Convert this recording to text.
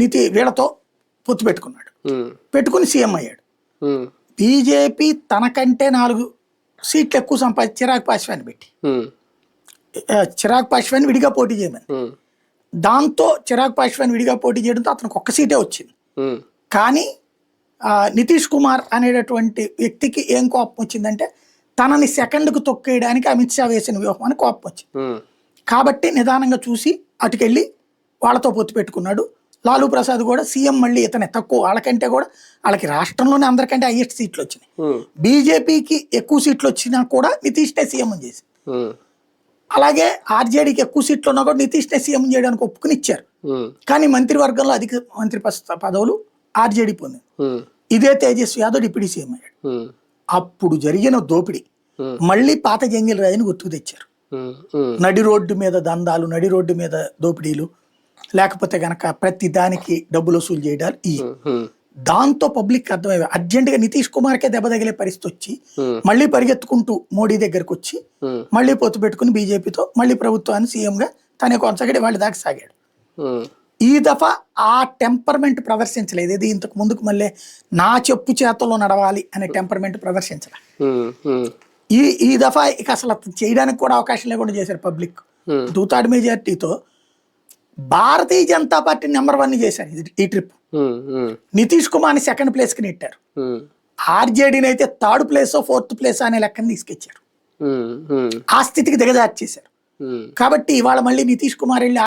నితి వీళ్ళతో పొత్తు పెట్టుకున్నాడు. పెట్టుకుని సీఎం అయ్యాడు. బీజేపీ తనకంటే నాలుగు సీట్లు ఎక్కువ సంపాదించి చిరాగ్ పాశ్వాన్ని పెట్టి. చిరాగ్ పాశ్వాన్ని విడిగా పోటీ చేయమని. దాంతో చిరాగ్ పాశ్వాన్ని విడిగా పోటీ చేయడంతో అతనికి ఒక్క సీటే వచ్చింది. కానీ నితీష్ కుమార్ అనేటటువంటి వ్యక్తికి ఏం కోపం వచ్చిందంటే తనని సెకండ్కు తొక్కేయడానికి అమిత్ షా వేసిన వ్యూహం అని కోపం వచ్చింది. కాబట్టి నిదానంగా చూసి అటుకెళ్ళి వాళ్ళతో పొత్తు పెట్టుకున్నాడు. లాలూ ప్రసాద్ కూడా సీఎం మళ్ళీ ఇతనే తక్కువ వాళ్ళకంటే కూడా వాళ్ళకి రాష్ట్రంలోనే అందరికంటే హైయెస్ట్ సీట్లు వచ్చినాయి. బీజేపీకి ఎక్కువ సీట్లు వచ్చినా కూడా నితీష్నే సీఎం చేసి అలాగే ఆర్జేడీకి ఎక్కువ సీట్లు ఉన్నా కూడా నితీష్నే సీఎం చేయడానికి ఒప్పుకుని ఇచ్చారు కానీ మంత్రివర్గంలో అధిక మంత్రి పదవులు ఆర్జేడీ పొందింది. ఇదే తేజస్వి యాదవ్ డిప్యూటీ సీఎం అయ్యాడు. అప్పుడు జరిగిన దోపిడీ. మళ్ళీ పాత జంగిల్ రాజుని గుర్తుకు తెచ్చారు. నడి రోడ్డు మీద దందాలు నడి రోడ్డు మీద దోపిడీలు లేకపోతే గనక ప్రతి దానికి డబ్బులు వసూలు చేయడాలు ఈ దాంతో పబ్లిక్ అర్థమయ్యే అర్జెంటుగా నితీష్ కుమార్కే దెబ్బ తగిలే పరిస్థితి వచ్చి. మళ్ళీ పరిగెత్తుకుంటూ మోడీ దగ్గరకు వచ్చి మళ్ళీ పొత్తు పెట్టుకుని బీజేపీతో మళ్ళీ ప్రభుత్వాన్ని సీఎంగా తనే కొనసాగాడు వాళ్ళ దాకా సాగాడు. ఈ దఫా ఆ టెంపర్మెంట్ ప్రదర్శించలేదు. ఇది ఇంతకు ముందుకు మళ్ళీ నా చెప్పు చేతలో నడవాలి అనే టెంపర్మెంట్ ప్రదర్శించలే. ఈ ఈ దఫా ఇక అసలు చేయడానికి కూడా అవకాశం లేకుండా చేశారు పబ్లిక్. థర్డ్ మెజార్టీతో Bharatiya Janata party number one చేశారు ఈ ట్రిప్. నితీష్ కుమార్ని సెకండ్ ప్లేస్కి నెట్టారు. ఉమ్, ఆర్జేడీని అయితే థర్డ్ ప్లేస్ ఫోర్త్ ప్లేస్ అనే లెక్కన తీసుకొచ్చారు. ఆ స్థితికి దిగజార్చేశారు. కాబట్టి ఇవాళ మళ్ళీ నితీష్ కుమార్ వెళ్ళి